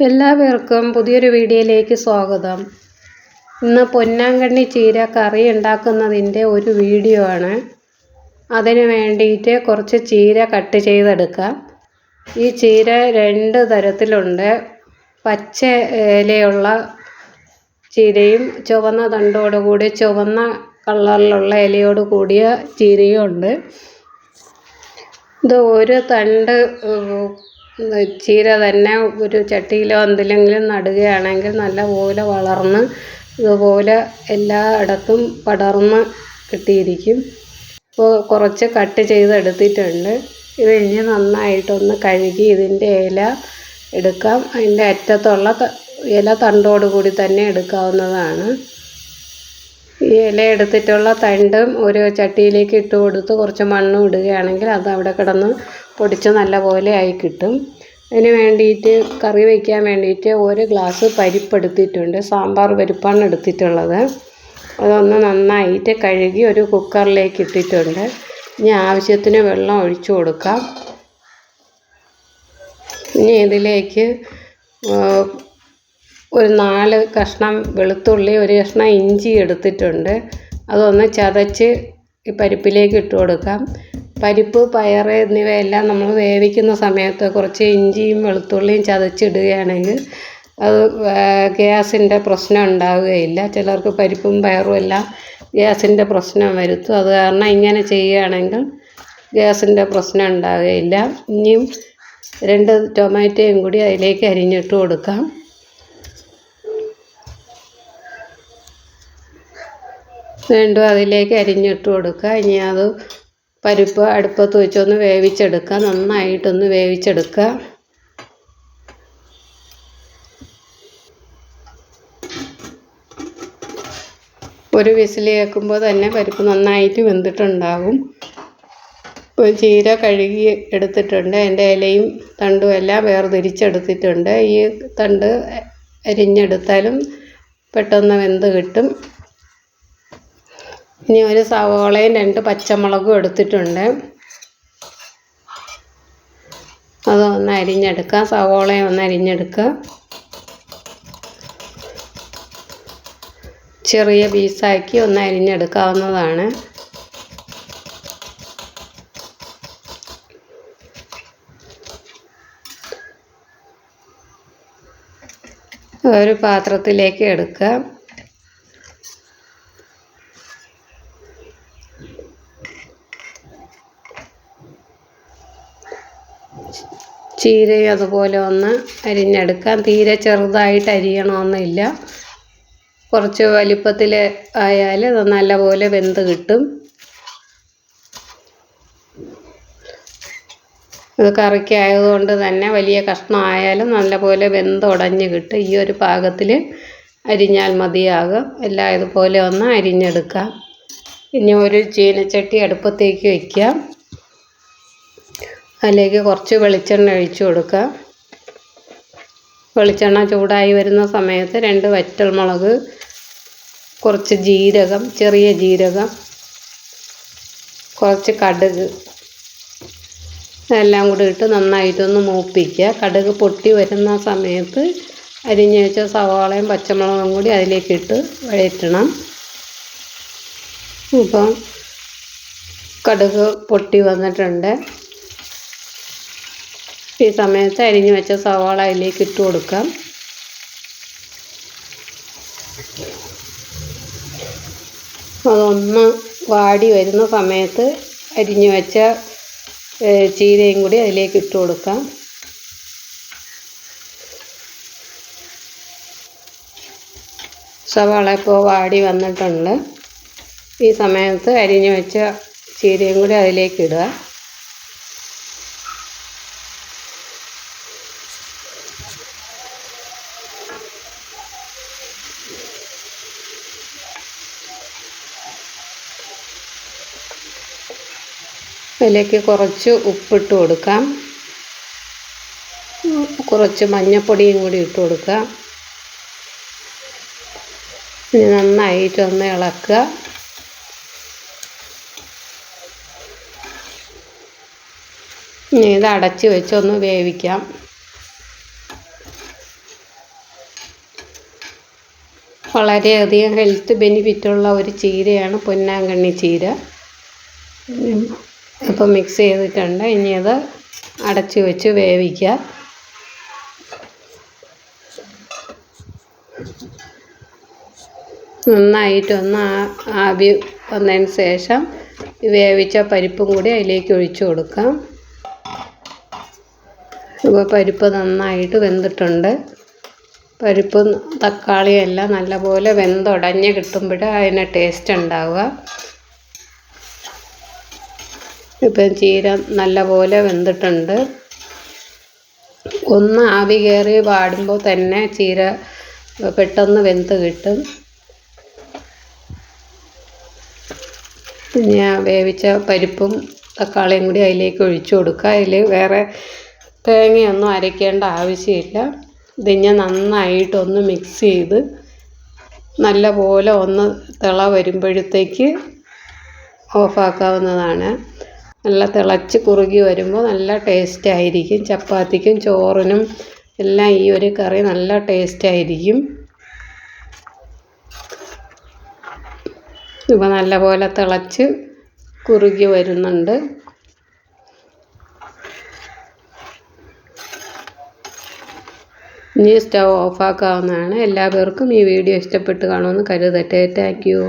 എല്ലാവർക്കും പുതിയൊരു വീഡിയോയിലേക്ക് സ്വാഗതം. ഇന്ന് പൊന്നാങ്കണ്ണി ചീര കറി ഉണ്ടാക്കുന്നതിന്റെ ഒരു വീഡിയോ ആണ്. അതിന് വേണ്ടിയിട്ട് കുറച്ച് ചീര കട്ട് ചെയ്തെടുക്കാം. ഈ ചീര രണ്ട് തരത്തിലുണ്ട്. പച്ച ഇലയുള്ള ചീരയും ചുവന്ന തണ്ടോടുകൂടി ചുവന്ന കളറിലുള്ള ഇലയോട് കൂടിയ ചീരയും ഉണ്ട്. ഇത് ഒരു തണ്ട് ചീര തന്നെ ഒരു ചട്ടിയിലോ എന്തിലെങ്കിലും നടുകയാണെങ്കിൽ നല്ല പോലെ വളർന്ന് ഇതുപോലെ എല്ലായിടത്തും പടർന്ന് കിട്ടിയിരിക്കും. ഇപ്പോൾ കുറച്ച് കട്ട് ചെയ്തെടുത്തിട്ടുണ്ട്. ഇത് ഇനി നന്നായിട്ടൊന്ന് കഴുകി ഇതിന്റെ ഇല എടുക്കാം. അതിന്റെ അറ്റത്തുള്ള ഇല തണ്ടോട് കൂടി തന്നെ എടുക്കാവുന്നതാണ്. ഈ ഇല എടുത്തിട്ടുള്ള തണ്ടും ഒരു ചട്ടിയിലേക്ക് ഇട്ട് കൊടുത്ത് കുറച്ച് മണ്ണും ഇടുകയാണെങ്കിൽ അത് അവിടെ കിടന്ന് പൊടിച്ച് നല്ലപോലെ ആയി കിട്ടും. അതിന് വേണ്ടിയിട്ട് കറി വയ്ക്കാൻ വേണ്ടിയിട്ട് ഒരു ഗ്ലാസ് പരിപ്പ് എടുത്തിട്ടുണ്ട് സാമ്പാർ പരിപ്പാണ് എടുത്തിട്ടുള്ളത്. അതൊന്ന് നന്നായിട്ട് കഴുകി ഒരു കുക്കറിലേക്ക് ഇട്ടിട്ടുണ്ട്. ഇനി ആവശ്യത്തിന് വെള്ളം ഒഴിച്ചു കൊടുക്കാം. ഇനി ഇതിലേക്ക് ഒരു നാല് കഷ്ണം വെളുത്തുള്ളി ഒരു കഷ്ണം ഇഞ്ചി എടുത്തിട്ടുണ്ട്. അതൊന്ന് ചതച്ച് ഈ പരിപ്പിലേക്ക് ഇട്ട് കൊടുക്കാം. പരിപ്പ് പയർ എന്നിവയെല്ലാം നമ്മൾ വേവിക്കുന്ന സമയത്ത് കുറച്ച് ഇഞ്ചിയും വെളുത്തുള്ളിയും ചതച്ചിടുകയാണെങ്കിൽ അത് ഗ്യാസിന്റെ പ്രശ്നം ഉണ്ടാവുകയില്ല. ചിലർക്ക് പരിപ്പും പയറും എല്ലാം ഗ്യാസിന്റെ പ്രശ്നം വരുത്തും. അത് കാരണം ഇങ്ങനെ ചെയ്യുകയാണെങ്കിൽ ഗ്യാസിന്റെ പ്രശ്നം ഉണ്ടാവുകയില്ല. ഇനിയും രണ്ട് ടൊമാറ്റോയും കൂടി അതിലേക്ക് അരിഞ്ഞിട്ട് കൊടുക്കാം. വീണ്ടും അതിലേക്ക് അരിഞ്ഞിട്ട് കൊടുക്കുക. ഇനി അത് പരിപ്പ് അടുപ്പത്ത് വെച്ചൊന്ന് വേവിച്ചെടുക്കുക. നന്നായിട്ടൊന്ന് വേവിച്ചെടുക്കുക. ഒരു വിസിൽ കേൾക്കുമ്പോൾ തന്നെ പരിപ്പ് നന്നായിട്ട് വെന്തിട്ടുണ്ടാകും ഇപ്പോൾ ചീര കഴുകി എടുത്തിട്ടുണ്ട്. അതിന്റെ ഇലയും തണ്ടും എല്ലാം വേർതിരിച്ചെടുത്തിട്ടുണ്ട്. ഈ തണ്ട് അരിഞ്ഞെടുത്താലും പെട്ടെന്ന് വെന്ത് കിട്ടും. ഇനി ഒരു സവോളയും രണ്ട് പച്ചമുളകും എടുത്തിട്ടുണ്ട്. അത് ഒന്ന് അരിഞ്ഞെടുക്കുക സവോളയും ഒന്ന് അരിഞ്ഞെടുക്കുക. ചെറിയ പീസാക്കി ഒന്ന് അരിഞ്ഞെടുക്കാവുന്നതാണ്. ഒരു പാത്രത്തിലേക്ക് എടുക്കുക. ചീരയും അതുപോലെ ഒന്ന് അരിഞ്ഞെടുക്കാം. തീരെ ചെറുതായിട്ട് അരിയണമെന്നില്ല കുറച്ച് വലിപ്പത്തിൽ ആയാൽ നല്ലപോലെ വെന്ത് കിട്ടും. ഇത് കറിക്കായതുകൊണ്ട് തന്നെ വലിയ കഷ്ണമായാലും നല്ലപോലെ വെന്തുടഞ്ഞ് കിട്ടും. ഈ ഒരു പാകത്തിൽ അരിഞ്ഞാൽ മതിയാകും. എല്ലാം ഇതുപോലെ ഒന്ന് അരിഞ്ഞെടുക്കാം. ഇനി ഒരു ചീനച്ചട്ടി അടുപ്പത്തേക്ക് വയ്ക്കാം. അതിലേക്ക് കുറച്ച് വെളിച്ചെണ്ണ ഒഴിച്ചു കൊടുക്കുക. വെളിച്ചെണ്ണ ചൂടായി വരുന്ന സമയത്ത് രണ്ട് വറ്റൽ മുളക് കുറച്ച് ജീരകം ചെറിയ ജീരകം കുറച്ച് കടുക്. എല്ലാം കൂടി ഇട്ട് നന്നായിട്ടൊന്ന് മൂപ്പിക്കുക. കടുക് പൊട്ടി വരുന്ന സമയത്ത് അരിഞ്ഞു വെച്ച സവാളയും പച്ചമുളകും കൂടി അതിലേക്ക് ഇട്ട് വഴറ്റണം. ഇപ്പം കടുക് പൊട്ടി വന്നിട്ടുണ്ട്. ഈ സമയത്ത് അരിഞ്ഞു വെച്ച സവാള അതിലേക്ക് ഇട്ട് കൊടുക്കാം. അതൊന്ന് വാടി വരുന്ന സമയത്ത് അരിഞ്ഞു വെച്ച ചീരയും കൂടി അതിലേക്ക് ഇട്ട് കൊടുക്കാം. സവാള ഇപ്പോൾ വാടി വന്നിട്ടുണ്ട്. ഈ സമയത്ത് അരിഞ്ഞു വെച്ച ചീരയും കൂടി അതിലേക്ക് ഇടുക. അതിലേക്ക് കുറച്ച് ഉപ്പിട്ട് കൊടുക്കാം. കുറച്ച് മഞ്ഞൾപ്പൊടിയും കൂടി ഇട്ട് കൊടുക്കാം. ഇനി നന്നായിട്ടൊന്ന് ഇളക്കുക. ഇനി ഇത് അടച്ച് വെച്ചൊന്ന് വേവിക്കാം. വളരെയധികം ഹെൽത്ത് ബെനിഫിറ്റുള്ള ഒരു ചീരയാണ് പൊന്നാങ്കണ്ണി ചീര. അപ്പോൾ മിക്സ് ചെയ്തിട്ടുണ്ട്. ഇനി അത് അടച്ച് വെച്ച് വേവിക്കുക. നന്നായിട്ടൊന്ന് ആവി വന്നതിന് ശേഷം വേവിച്ച പരിപ്പും കൂടി അതിലേക്ക് ഒഴിച്ചു കൊടുക്കാം. ഇപ്പോൾ പരിപ്പ് നന്നായിട്ട് വെന്തിട്ടുണ്ട്. പരിപ്പ് തക്കാളിയെല്ലാം നല്ലപോലെ വെന്തുടഞ്ഞ് കിട്ടുമ്പോഴേ അതിന് ടേസ്റ്റ് ഉണ്ടാവുക. ഇപ്പം ചീര നല്ലപോലെ വെന്തിട്ടുണ്ട്. ഒന്ന് ആവി കയറി പാടുമ്പോൾ തന്നെ ചീര പെട്ടെന്ന് വെന്ത് കിട്ടും. പിന്നെ വേവിച്ച പരിപ്പും തക്കാളിയും കൂടി അതിലേക്ക് ഒഴിച്ചു കൊടുക്കുക. അതിൽ വേറെ തേങ്ങയൊന്നും അരയ്ക്കേണ്ട ആവശ്യമില്ല. ഇതിങ്ങനെ നന്നായിട്ടൊന്ന് മിക്സ് ചെയ്ത് നല്ലപോലെ ഒന്ന് തിള വരുമ്പോഴത്തേക്ക് ഓഫാക്കാവുന്നതാണ് നല്ല തിളച്ച് കുറുകി വരുമ്പോൾ നല്ല ടേസ്റ്റ് ആയിരിക്കും. ചപ്പാത്തിക്കും ചോറിനും എല്ലാം ഈ ഒരു കറി നല്ല ടേസ്റ്റ് ആയിരിക്കും. ഇപ്പോൾ നല്ലപോലെ തിളച്ച് കുറുകി വരുന്നുണ്ട്. ഇനി സ്റ്റവ് ഓഫാക്കാവുന്നതാണ് എല്ലാവർക്കും ഈ വീഡിയോ ഇഷ്ടപ്പെട്ട് കാണുമെന്ന് കരുതട്ടെ താങ്ക് യു